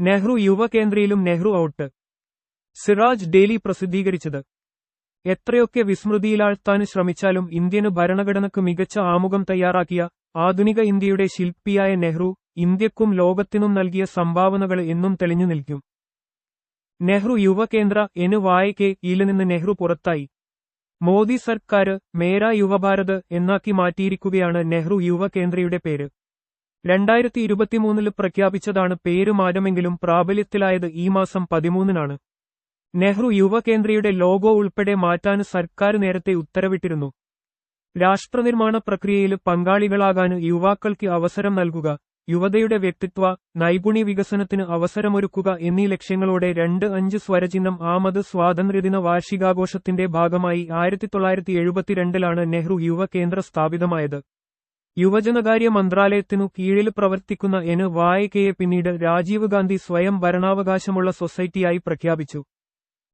നെഹ്റു യുവകേന്ദ്രയിലും Nehru out. Siraj daily പ്രസിദ്ധീകരിച്ചത്. എത്രയൊക്കെ വിസ്മൃതിയിലാഴ്ത്താൻ ശ്രമിച്ചാലും ഇന്ത്യന് ഭരണഘടനക്ക് മികച്ച ആമുഖം തയ്യാറാക്കിയ ആധുനിക ഇന്ത്യയുടെ ശില്പിയായ നെഹ്റു ഇന്ത്യക്കും ലോകത്തിനും നൽകിയ സംഭാവനകൾ എന്നും തെളിഞ്ഞു നിൽക്കും. നെഹ്റു യുവകേന്ദ്ര എന് വായക്കെ യിൽ നിന്ന് നെഹ്റു പുറത്തായി. മോദി സർക്കാർ മേരാ യുവഭാരത് എന്നാക്കി മാറ്റിയിരിക്കുകയാണ് നെഹ്റു യുവകേന്ദ്രയുടെ പേര്. രണ്ടായിരത്തി ഇരുപത്തിമൂന്നിൽ പ്രഖ്യാപിച്ചതാണ് പേരുമാറ്റമെങ്കിലും പ്രാബല്യത്തിലായത് ഈ മാസം പതിമൂന്നിനാണ്. നെഹ്റു യുവകേന്ദ്രയുടെ ലോഗോ ഉൾപ്പെടെ മാറ്റാൻ സർക്കാർ നേരത്തെ ഉത്തരവിട്ടിരുന്നു. രാഷ്ട്രനിർമ്മാണ പ്രക്രിയയിൽ പങ്കാളികളാകാൻ യുവാക്കൾക്ക് അവസരം നൽകുക യുവതയുടെ വ്യക്തിത്വ നൈപുണ്യ വികസനത്തിന് അവസരമൊരുക്കുക എന്നീ ലക്ഷ്യങ്ങളോടെ രണ്ട് അഞ്ച് സ്വരചിഹ്നം ആമത് സ്വാതന്ത്ര്യദിന വാർഷികാഘോഷത്തിന്റെ ഭാഗമായി ആയിരത്തി തൊള്ളായിരത്തി എഴുപത്തിരണ്ടിലാണ് നെഹ്റു യുവകേന്ദ്ര സ്ഥാപിതമായത്. യുവജനകാര്യ മന്ത്രാലയത്തിനു കീഴിൽ പ്രവർത്തിക്കുന്ന എന് വായകയെ പിന്നീട് രാജീവ് ഗാന്ധി സ്വയം ഭരണാവകാശമുള്ള സൊസൈറ്റിയായി പ്രഖ്യാപിച്ചു.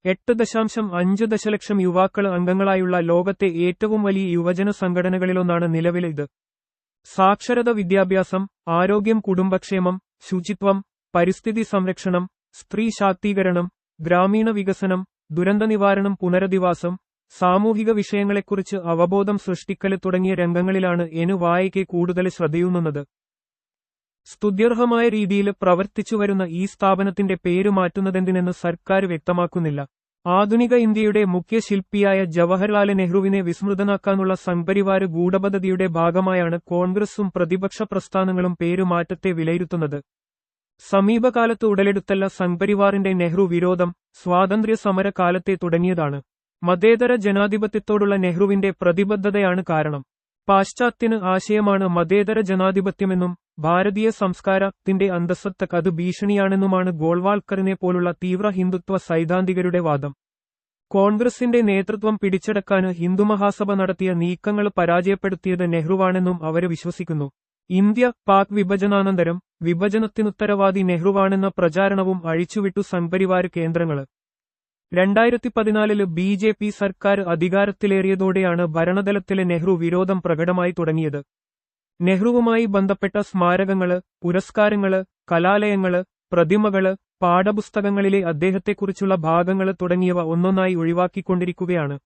എട്ട് ദശാംശം അഞ്ച് ദശലക്ഷം യുവാക്കൾ അംഗങ്ങളായുള്ള ലോകത്തെ ഏറ്റവും വലിയ യുവജന സംഘടനകളിലൊന്നാണ് നിലവിലെ ഇത്. സാക്ഷരത വിദ്യാഭ്യാസം ആരോഗ്യം കുടുംബക്ഷേമം ശുചിത്വം പരിസ്ഥിതി സംരക്ഷണം സ്ത്രീ ശാക്തീകരണം ഗ്രാമീണ വികസനം ദുരന്ത നിവാരണം പുനരധിവാസം സാമൂഹിക വിഷയങ്ങളെക്കുറിച്ച് അവബോധം സൃഷ്ടിക്കൽ തുടങ്ങിയ രംഗങ്ങളിലാണ് എനു വായയ്ക്ക് കൂടുതൽ ശ്രദ്ധയൂന്നുന്നത്. സ്തുത്യർഹമായ രീതിയിൽ പ്രവർത്തിച്ചുവരുന്ന ഈ സ്ഥാപനത്തിന്റെ പേരു മാറ്റുന്നതെന്തിനെന്ന് സർക്കാർ വ്യക്തമാക്കുന്നില്ല. ആധുനിക ഇന്ത്യയുടെ മുഖ്യ ശില്പിയായ ജവഹർലാൽ നെഹ്റുവിനെ വിസ്മൃതനാക്കാനുള്ള സംപരിവാര ഗൂഢപദ്ധതിയുടെ ഭാഗമായാണ് കോൺഗ്രസും പ്രതിപക്ഷ പ്രസ്ഥാനങ്ങളും പേരുമാറ്റത്തെ വിലയിരുത്തുന്നത്. സമീപകാലത്ത് ഉടലെടുത്തല്ല സംപരിവാറിന്റെ നെഹ്റു വിരോധം സ്വാതന്ത്ര്യ സമര കാലത്തെ തുടങ്ങിയതാണ്. മതേതര ജനാധിപത്യത്തോടുള്ള നെഹ്റുവിന്റെ പ്രതിബദ്ധതയാണ് കാരണം. പാശ്ചാത്യന് ആശയമാണ് മതേതര ജനാധിപത്യമെന്നും ഭാരതീയ സംസ്കാരത്തിന്റെ അന്തസ്സത്ത അത് ഭീഷണിയാണെന്നുമാണ് ഗോൾവാൾക്കറിനെ പോലുള്ള തീവ്ര ഹിന്ദുത്വ സൈദ്ധാന്തികരുടെ വാദം. കോൺഗ്രസിന്റെ നേതൃത്വം പിടിച്ചടക്കാന് ഹിന്ദുമഹാസഭ നടത്തിയ നീക്കങ്ങൾ പരാജയപ്പെടുത്തിയത് നെഹ്റുവാണെന്നും അവർ വിശ്വസിക്കുന്നു. ഇന്ത്യ പാക് വിഭജനാനന്തരം വിഭജനത്തിനുത്തരവാദി നെഹ്റുവാണെന്ന പ്രചാരണവും അഴിച്ചുവിട്ടു സംപരിവാര കേന്ദ്രങ്ങൾ. രണ്ടായിരത്തി പതിനാലിൽ ബി ജെ പി സർക്കാർ അധികാരത്തിലേറിയതോടെയാണ് ഭരണതലത്തിലെ നെഹ്റു വിരോധം പ്രകടമായി തുടങ്ങിയത്. നെഹ്റുവുമായി ബന്ധപ്പെട്ട സ്മാരകങ്ങൾ പുരസ്കാരങ്ങൾ കലാലയങ്ങൾ പ്രതിമകൾ പാഠപുസ്തകങ്ങളിലെ അദ്ദേഹത്തെക്കുറിച്ചുള്ള ഭാഗങ്ങൾ തുടങ്ങിയവ ഒന്നൊന്നായി ഒഴിവാക്കിക്കൊണ്ടിരിക്കുകയാണ്.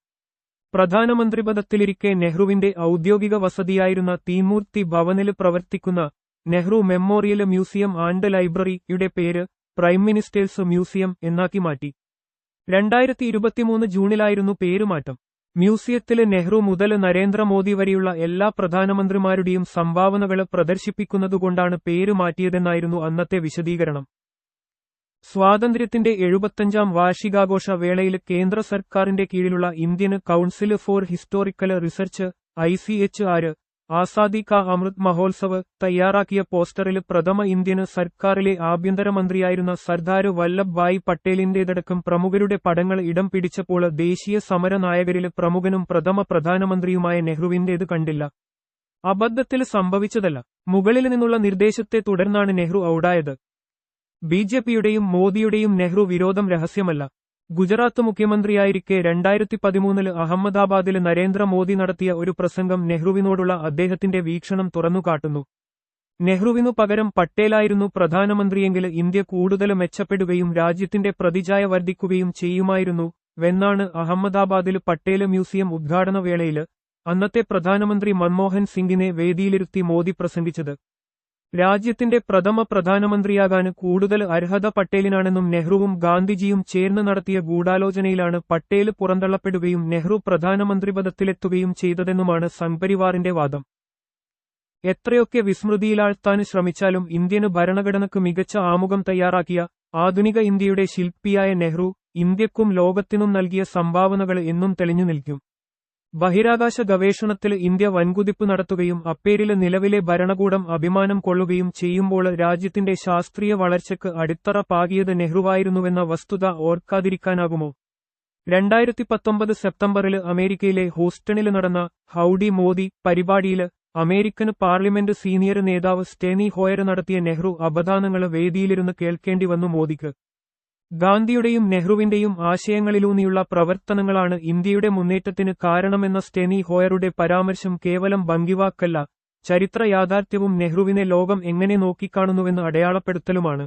പ്രധാനമന്ത്രി പദത്തിലിരിക്കെ നെഹ്റുവിന്റെ ഔദ്യോഗിക വസതിയായിരുന്ന തീമൂർത്തി ഭവനിൽ പ്രവർത്തിക്കുന്ന നെഹ്റു മെമ്മോറിയൽ മ്യൂസിയം ആൻഡ് ലൈബ്രറിയുടെ പേര് പ്രൈം മിനിസ്റ്റേഴ്സ് മ്യൂസിയം എന്നാക്കി മാറ്റി. രണ്ടായിരത്തി ഇരുപത്തിമൂന്ന് ജൂണിലായിരുന്നു പേരുമാറ്റം. മ്യൂസിയത്തിലെ നെഹ്റു മുതൽ നരേന്ദ്രമോദി വരെയുള്ള എല്ലാ പ്രധാനമന്ത്രിമാരുടെയും സംഭാവനകൾ പ്രദർശിപ്പിക്കുന്നതുകൊണ്ടാണ് പേര് മാറ്റിയതെന്നായിരുന്നു അന്നത്തെ വിശദീകരണം. സ്വാതന്ത്ര്യത്തിന്റെ എഴുപത്തഞ്ചാം വാർഷികാഘോഷ വേളയിൽ കേന്ദ്ര സർക്കാരിന്റെ കീഴിലുള്ള Indian council for historical research I C H R Azadi ka Amrit Mahotsav തയ്യാറാക്കിയ പോസ്റ്ററിൽ പ്രഥമ ഇന്ത്യന് സർക്കാരിലെ ആഭ്യന്തരമന്ത്രിയായിരുന്ന സർദാർ വല്ലഭ് ഭായ് പട്ടേലിന്റേതടക്കം പ്രമുഖരുടെ പടങ്ങൾ ഇടം പിടിച്ചപ്പോൾ ദേശീയ സമര നായകരിൽ പ്രമുഖനും പ്രഥമ പ്രധാനമന്ത്രിയുമായ നെഹ്റുവിന്റേത് കണ്ടില്ല. അബദ്ധത്തിൽ സംഭവിച്ചതല്ല. മുകളിൽ നിന്നുള്ള നിർദ്ദേശത്തെ തുടർന്നാണ് നെഹ്റു ഔടായത്. ബിജെപിയുടെയും മോദിയുടെയും നെഹ്റു വിരോധം രഹസ്യമല്ല. ഗുജറാത്ത് മുഖ്യമന്ത്രിയായിരിക്കെ രണ്ടായിരത്തി പതിമൂന്നിൽ അഹമ്മദാബാദിൽ നരേന്ദ്രമോദി നടത്തിയ ഒരു പ്രസംഗം നെഹ്റുവിനോടുള്ള അദ്ദേഹത്തിന്റെ വീക്ഷണം തുറന്നുകാട്ടുന്നു നെഹ്റുവിനു പകരം പട്ടേലായിരുന്നു പ്രധാനമന്ത്രിയെങ്കിൽ ഇന്ത്യ കൂടുതൽ മെച്ചപ്പെടുകയും രാജ്യത്തിന്റെ പ്രതിചായ വർദ്ധിക്കുകയും ചെയ്യുമായിരുന്നു വെന്നാണ് അഹമ്മദാബാദിൽ പട്ടേൽ മ്യൂസിയം ഉദ്ഘാടന വേളയിൽ അന്നത്തെ പ്രധാനമന്ത്രി മൻമോഹൻ സിംഗിനെ വേദിയിലിരുത്തി മോദി പ്രസംഗിച്ചത്. രാജ്യത്തിന്റെ പ്രഥമ പ്രധാനമന്ത്രിയാകാൻ കൂടുതൽ അർഹത പട്ടേലിനാണെന്നും നെഹ്റുവും ഗാന്ധിജിയും ചേർന്ന് നടത്തിയ ഗൂഢാലോചനയിലാണ് പട്ടേൽ പുറന്തള്ളപ്പെടുകയും നെഹ്റു പ്രധാനമന്ത്രി പദത്തിലെത്തുകയും ചെയ്തതെന്നുമാണ് സംപരിവാറിന്റെ വാദം. എത്രയൊക്കെ വിസ്മൃതിയിലാഴ്ത്താൻ ശ്രമിച്ചാലും ഇന്ത്യന് ഭരണഘടനക്ക് മികച്ച ആമുഖം തയ്യാറാക്കിയ ആധുനിക ഇന്ത്യയുടെ ശില്പിയായ നെഹ്റു ഇന്ത്യക്കും ലോകത്തിനും നൽകിയ സംഭാവനകൾ എന്നും തെളിഞ്ഞു നിൽക്കും. ബഹിരാകാശ ഗവേഷണത്തിൽ ഇന്ത്യ വൻകുതിപ്പ് നടത്തുകയും അപ്പേരിലെ നിലവിലെ ഭരണകൂടം അഭിമാനം കൊള്ളുകയും ചെയ്യുമ്പോൾ രാജ്യത്തിന്റെ ശാസ്ത്രീയ വളർച്ചയ്ക്ക് അടിത്തറ പാകിയത് നെഹ്റുവായിരുന്നുവെന്ന വസ്തുത ഓർക്കാതിരിക്കാനാകുമോ? രണ്ടായിരത്തി പത്തൊമ്പത് സെപ്റ്റംബറിൽ അമേരിക്കയിലെ ഹൂസ്റ്റണിൽ നടന്ന ഹൌഡി മോദി പരിപാടിയിൽ അമേരിക്കൻ പാർലമെന്റ് സീനിയർ നേതാവ് സ്റ്റേനി ഹോയർ നടത്തിയ നെഹ്റു അപദാനങ്ങൾ വേദിയിലിരുന്ന് കേൾക്കേണ്ടി വന്നു മോദിക്ക്. ഗാന്ധിയുടെയും നെഹ്റുവിന്റെയും ആശയങ്ങളിലൂന്നിയുള്ള പ്രവർത്തനങ്ങളാണ് ഇന്ത്യയുടെ മുന്നേറ്റത്തിന് കാരണമെന്ന സ്റ്റെനി ഹോയറുടെ പരാമർശം കേവലം ഭംഗിവാക്കല്ല ചരിത്ര യാഥാർത്ഥ്യവും നെഹ്റുവിനെ ലോകം എങ്ങനെ നോക്കിക്കാണുന്നുവെന്ന് അടയാളപ്പെടുത്തലുമാണ്.